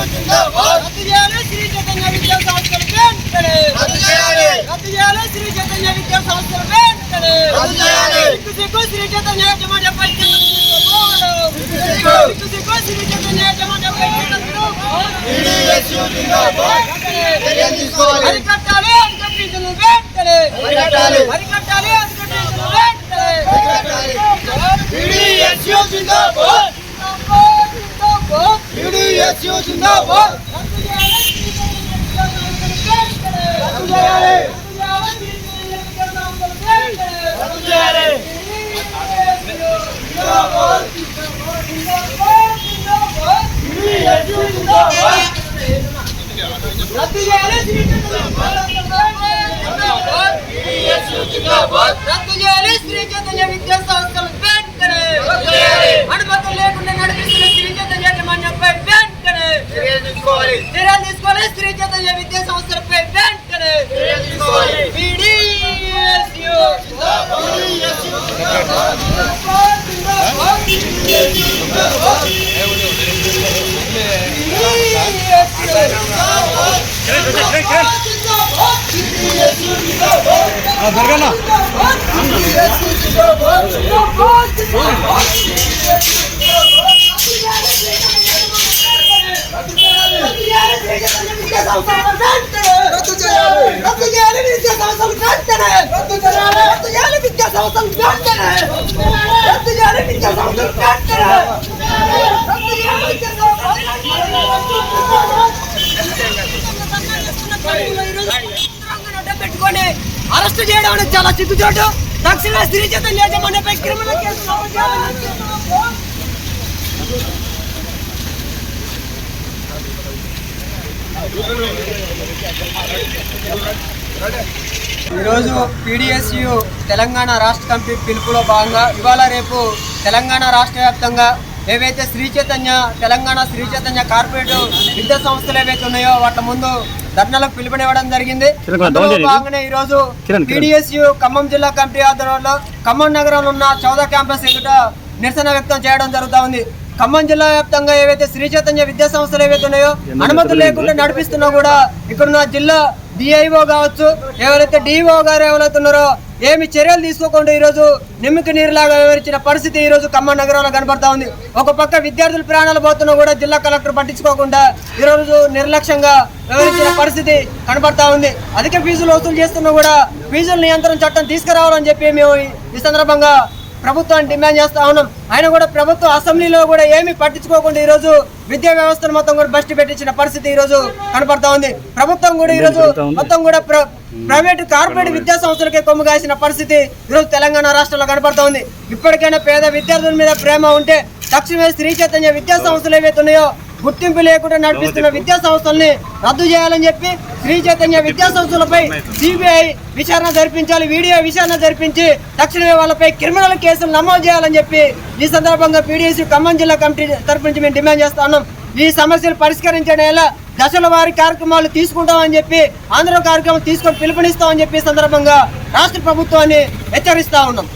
రద్దు చేయాలి శ్రీ చైతన్య విద్యా సంస్థలు వెంటనే రద్దు చేయాలి. రద్దు చేయాలి శ్రీ చైతన్య విద్యా సంస్థలు వెంటనే రద్దు చేయాలి. సిగ్గు సిగ్గు శ్రీ చైతన్య శ్రీ జిందాబాద్. తీసుకోవాలి. అరికట్టాలి అరికట్టించను వెంటనే అరికట్టాలి. అరికట్టాలి అరికట్టించను వెంటనే అరికట్టాలి. TDSU జిందాబాద్. జిందాబాద్, జిందాబాద్. TDSU జిందాబాద్. రద్దు చేయాలి. రద్దు చేయాలి. TDSU జిందాబాద్. రద్దు చేయాలి TDSU జిందాబాద్. రద్దు చేయాలి శ్రీ చైతన్య విద్యా సంస్థలు వెంటనే రద్దు చేయాలి. అనుమతులు లేకుండా నడిపిస్తున్న శ్రీ చైతన్య యాజమాన్యంపై వెంటనే చర్యలు తీసుకోవాలి. చర్యలు తీసుకోవాలి శ్రీ చైతన్య విద్యా సంస్థలపై వెంటనే చర్యలు తీసుకోవాలి. BDSU. చేయాలి. రద్దు చేయాలి విద్యా సంస్థలు వెంటనే రద్దు చేయాలి. రద్దు చేయాలి విద్యా సంస్థలు వెంటనే రద్దు చేయాలి విద్యా సంస్థలు వెంటనే రద్దు చేయాలి విద్యా సంస్థలు పెట్టుకొని అరెస్ట్ చేయడం అనేది చాలా సిగ్గుచోటు దక్షిణ శ్రీ చైతన్య యాజమాన్యపై క్రిమినల్ కేసు నమోదు చేయాలని చెప్తున్నాము. ఈరోజు పీడిఎస్యు తెలంగాణ రాష్ట్ర కమిటీ పిలుపులో భాగంగా ఇవాళ రేపు తెలంగాణ రాష్ట్ర వ్యాప్తంగా ఏవైతే శ్రీ చైతన్య తెలంగాణ శ్రీ చైతన్య కార్పొరేట్ విద్యా సంస్థలు ఏవైతే ఉన్నాయో వాటి ముందు ధర్నాలకు పిలుపునివ్వడం జరిగింది. భాగంగానే ఈరోజు పీడిఎస్యు ఖమ్మం జిల్లా కమిటీ ఆధ్వర్యంలో ఖమ్మం నగరంలో ఉన్న చౌదా క్యాంపస్ ఎదుట నిరసన వ్యక్తం చేయడం జరుగుతా ఉంది. ఖమ్మం జిల్లా వ్యాప్తంగా ఏవైతే శ్రీ చైతన్య విద్యా సంస్థలు ఏవైతే ఉన్నాయో అనుమతులు లేకుండా నడిపిస్తున్నా కూడా ఇక్కడున్న జిల్లా డిఐఓ కావచ్చు ఎవరైతే డిఓ గారు ఎవరైతే ఉన్నారో ఏమి చర్యలు తీసుకోకుండా ఈరోజు నిమ్మకి నీరులాగా వివరించిన పరిస్థితి ఈ రోజు ఖమ్మం నగరంలో కనబడతా ఉంది. ఒక పక్క విద్యార్థుల ప్రాణాలు పోతున్నా కూడా జిల్లా కలెక్టర్ పట్టించుకోకుండా ఈ రోజు నిర్లక్ష్యంగా వివరించిన పరిస్థితి కనబడతా ఉంది. అధిక ఫీజులు వసూలు చేస్తున్నా కూడా ఫీజుల నియంత్రణ చట్టం తీసుకురావాలని చెప్పి మేము ఈ సందర్భంగా ప్రభుత్వాన్ని డిమాండ్ చేస్తా ఉన్నాం. ఆయన కూడా ప్రభుత్వ అసెంబ్లీలో కూడా ఏమీ పట్టించుకోకుండా ఈ రోజు విద్యా వ్యవస్థను మొత్తం కూడా బస్టి పెట్టించిన పరిస్థితి ఈ రోజు కనపడతా ఉంది. ప్రభుత్వం కూడా ఈ రోజు మొత్తం కూడా ప్ర- ప్రైవేట్ కార్పొరేట్ విద్యా సంస్థలకే కొమ్ము కాసిన పరిస్థితి ఈరోజు తెలంగాణ రాష్ట్రంలో కనపడతా ఉంది. ఇప్పటికైనా పేద విద్యార్థుల మీద ప్రేమ ఉంటే తక్షణమే శ్రీ చైతన్య విద్యా సంస్థలు ఏవైతే ఉన్నాయో గుర్తింపు లేకుండా నడిపిస్తున్న విద్యా సంస్థల్ని రద్దు చేయాలని చెప్పి శ్రీ చైతన్య విద్యా సంస్థలపై సిబిఐ విచారణ జరిపించాలి వీడియో విచారణ జరిపించి తక్షణమే వాళ్ళపై క్రిమినల్ కేసులు నమోదు చేయాలని చెప్పి ఈ సందర్భంగా పీడీఎస్ ఖమ్మం జిల్లా కమిటీ తరపు నుంచి మేము డిమాండ్ చేస్తా ఉన్నాం. ఈ సమస్యలు పరిష్కరించడం ఎలా దశల వారి కార్యక్రమాలు తీసుకుంటామని చెప్పి ఆంధ్ర కార్యక్రమం తీసుకొని పిలుపునిస్తామని చెప్పి సందర్భంగా రాష్ట్ర ప్రభుత్వాన్ని హెచ్చరిస్తా ఉన్నాం.